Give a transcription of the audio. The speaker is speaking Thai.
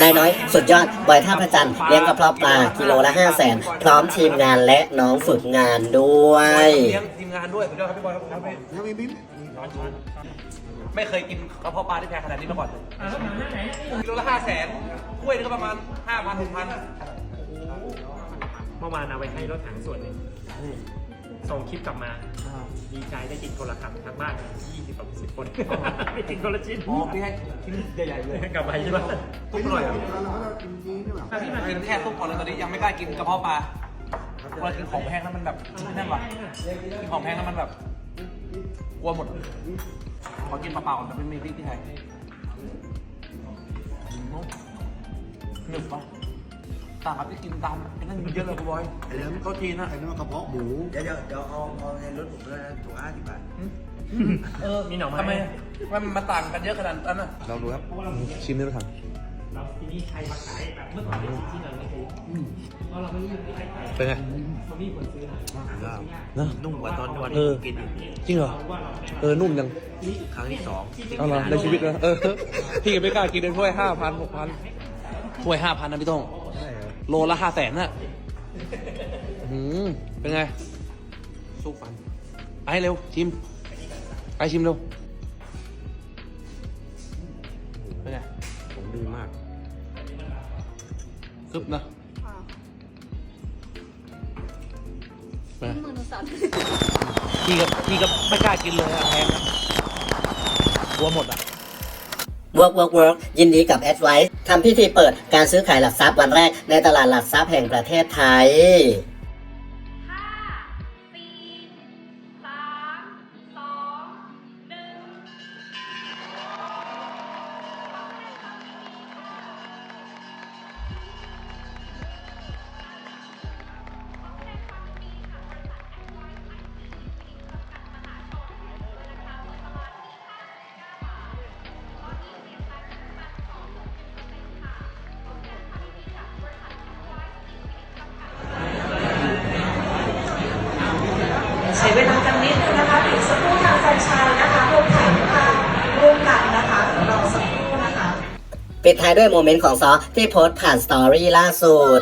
นายน้อยสุดยอดบอยท่าพระจันทร์เลี้ยงกระเพาะปลากิโลละ5 0 0แสนพร้อมทีมงานและน้องฝึกงานด้วย เลี้ยงทีมงานด้วยสุดยอดครับพี่บอยครับพี่ยังมีมิ้มไม่เคยกินกระเพาะปลาที่แพงขนาดนี้มาก่อนกิโลละห้าแสนถ้วยนึงก็ประมาณห้าพันหกพันเมื่อวานเอาไปให้รถถังส่วนหนึ่ง ส่งคลิปกลับมาดีใจได้กินคนละคำทั้งบ้านยี่สิบกว่าสิบคนได้กินคนละชิ้นอ๋อพี่ให้ชิ้นใหญ่ๆเลยกลับไปใช่ปะตุ้มอร่อยอะแล้วเราก็กินนี้ใช่ไหมกินแค่ตุ้มก่อนเลยตอนนี้ยังไม่กล้ากินกระเพาะปลาเวลากินของแพงแล้วมันแบบนั่นวะกินของแพงแล้วมันแบบกลัวหมดขอกินเปล่าๆก่อนแต่ไม่มีพริกที่ไทยหนึบปะ ต่างกับที่กินตามไอ้นั่นเยอะเลยคุณบอยไอ้นั้นโต๊ะจีนอะไอ้นั้นมันกระเพาะหมูเดี๋ยวเดี๋ยวเดี๋ยวเอาเอาในรถผมด้วยนะถุงห้าสิบบาทเออมีหน่อไม้ทำไมอะมันมันต่างกันเยอะขนาดนั้นอะลองดูครับชิมได้ไหมครับเราที่นี่ใครมาขายแบบเมื่อก่อนเป็นชิ้นๆเราไม่รู้เพราะเราไม่รู้ใครขายเป็นไงเขามีคนซื้อนะนะนุ่มกว่าตอนวันเอที่อผมกินอีกจริงเหรอเออนุ่มยังครั้งที่สองเอาเหรอในชีวิตนะเออพี่ก็ไม่กล้ากินเลยถ้วยห้าพันหกพันถ้วยห้าพันนะพี่ต้องใช่เหรอ โลละห้าแสนน่ะหืมเป็นไง สู้ฟันไปเร็วชิมไปชิมเร็ว เป็นไงผมดีมากกึบนะเป็นไงมือหนูสั่นพี่กับพี่กับไม่กล้ากินเลยอะแพงนะกลัวหมดอะ Work Work Work ยินดีกับ a d v i c e ทำพิธีเปิดการซื้อขายหลักทรัพย์วันแรกในตลาดหลักทรัพย์แห่งประเทศไทย ใช้เวลากันนิดนึงนะคะอีกสักครู่ทางแฟนชายนะคะรวมถ่ายภาพร่วมกันนะคะของเรอสักครู่นะคะ ปิดท้ายด้วยโมเมนต์ของซอที่โพสต์ผ่านสตอรี่ล่าสุด